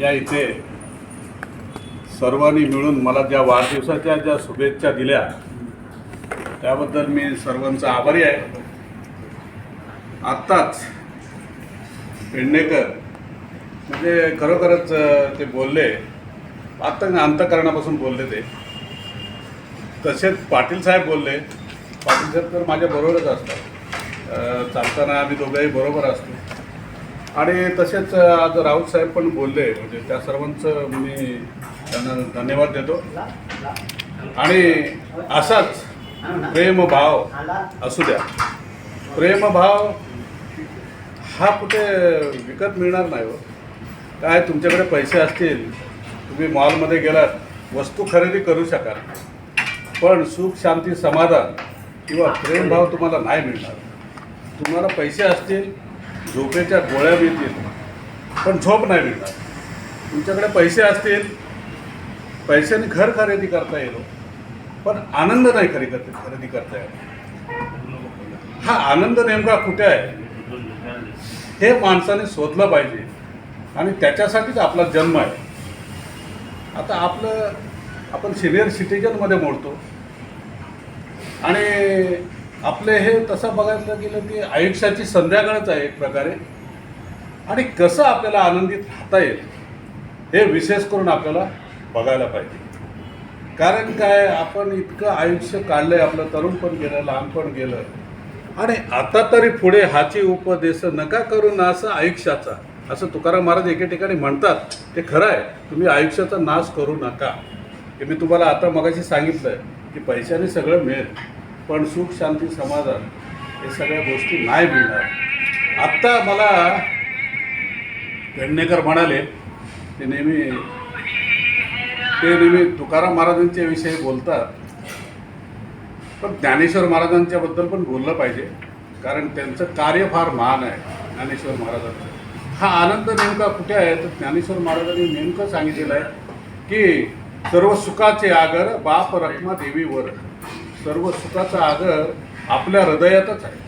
या इथे सर्वांनी मिळून मला ज्या वाढदिवसाच्या ज्या शुभेच्छा दिल्या त्याबद्दल मी सर्वांचा आभारी आहे. आत्ताच पेडणेकर म्हणजे खरोखरच ते बोलले आत्ता अंतकरणापासून बोलले ते. तसेच पाटील साहेब बोलले पाटील साहेब तर माझ्या बरोबरच असतात. चालताना आम्ही दोघंही बरोबर असतो. आणि तसेच आज राऊत साहेब पण बोलले म्हणजे त्या सर्वांचं मी त्यांना धन्यवाद देतो. आणि असाच प्रेमभाव असू द्या. प्रेमभाव हा कुठे विकत मिळणार नाही हो. काय तुमच्याकडे पैसे असतील तुम्ही मॉलमध्ये गेलात वस्तू खरेदी करू शकाल. पण सुख शांती समाधान किंवा प्रेमभाव तुम्हाला नाही मिळणार. तुम्हाला पैसे असतील झोपेच्या गोळ्या मिळतील पण झोप नाही मिळणार. तुमच्याकडे पैसे असतील पैशाने घर खरेदी करता येतो हो. पण आनंद नाही खरी खरेदी करता येतो हा आनंद नेमका कुठे आहे? हे माणसाने शोधलं पाहिजे. आणि त्याच्यासाठीच आपला जन्म आहे. आता आपलं आपण सिनियर सिटीजनमध्ये मोडतो. आणि आपले हे तसं बघायला गेलं की आयुष्याची संध्याकाळच आहे एक प्रकारे. आणि कसं आपल्याला आनंदित राहता येईल हे विशेष करून आपल्याला बघायला पाहिजे. कारण काय आपण इतकं आयुष्य काढलंय आपलं तरुण पण गेलं लहानपण गेलं. आणि आता तरी पुढे हाची उपदेश नका करू ना असं आयुष्याचा. असं तुकाराम महाराज एके ठिकाणी म्हणतात ते खरं आहे तुम्ही आयुष्याचा नाश करू नका. हे मी तुम्हाला आता मगाशी सांगितलं की पैशाने सगळं मिळेल. पण सुख शांती समाधान हे सगळ्या गोष्टी नाही मिळणार. आत्ता मला पेडणेकर म्हणाले ते नेहमी ते नेहमी तुकाराम महाराजांच्या विषयी बोलतात. पण ज्ञानेश्वर महाराजांच्या बद्दल पण बोललं पाहिजे कारण त्यांचं कार्य फार महान आहे ज्ञानेश्वर महाराजांचं. हा आनंद नेमका कुठे आहे? तर ज्ञानेश्वर महाराजांनी नेमकं सांगितलेलं आहे की सर्व सुखाचे आगर बाप रखमा देवीवर सर्व सुखाचा आदर आपल्या हृदयातच आहे.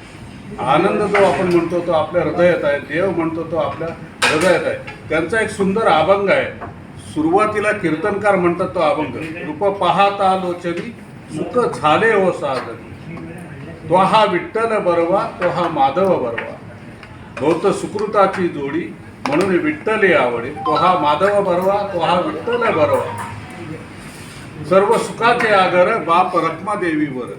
आनंद जो आपण म्हणतो तो आपल्या हृदयात आहे देव म्हणतो तो आपल्या हृदयात आहे. त्यांचा एक सुंदर अभंग आहे. सुरुवातीला कीर्तनकार म्हणतात तो अभंग रूप पाहता लोचनी सुख झाले हो साधन. तो हा विठ्ठल बरवा तो हा माधव बरवा. बहुत सुकृताची जोडी म्हणून विठ्ठले आवडे तो हा माधव बरवा तो हा विठ्ठल बरवा. सर्व सुखाचे आगर बाप रखमा देवीवर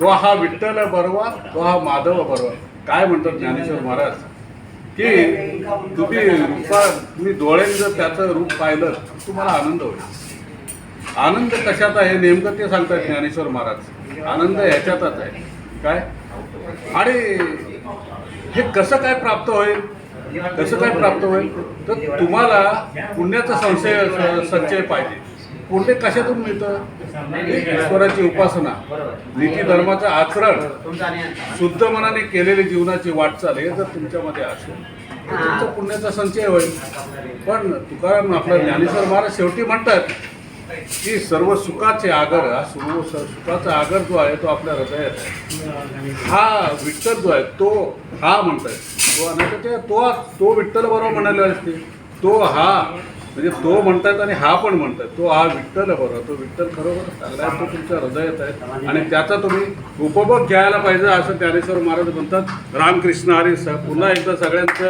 तो हा विठ्ठल बरवा तो हा माधव बरवा. काय म्हणतात ज्ञानेश्वर महाराज? की तुम्ही रूपा तुम्ही डोळ्याने जर त्याचं रूप पाहिलं तर तुम्हाला आनंद होईल. आनंद कशात आहे? नेमकं ते सांगतात ज्ञानेश्वर महाराज. आनंद ह्याच्यातच आहे. काय? आणि हे कसं काय प्राप्त होईल? कसं काय प्राप्त होईल? तर तुम्हाला पुण्याचा संशय संचय पाहिजे. पुण्य कशातून मिळतं? ईश्वराची उपासना. नीती धर्माचं आचरण. शुद्ध मनाने केलेली जीवनाची वाटचाल हे जर तुमच्यामध्ये असेल तर तुमचा पुण्याचा संचय होईल. पण तुकाराम आपला ज्ञानेश्वर महाराज शेवटी म्हणतात की सर्व सुखाचे आगर हा सर्व सुखाचा आगर जो आहे तो आपल्या हृदयात आहे. हा विठ्ठल जो आहे तो हा म्हणतात तो ते तो तो विठ्ठल बरोबर म्हणाले असते. तो हा म्हणजे तो म्हणतात आणि हा पण म्हणतात. तो हा विठ्ठल बरोबर तो विठ्ठल खरोबर चांगला आहे तो तुमच्या हृदयात आहे. आणि त्याचा तुम्ही उपभोग घ्यायला पाहिजे असं ज्ञानेश्वर महाराज म्हणतात. रामकृष्ण हरी स. पुन्हा एकदा सगळ्यांचं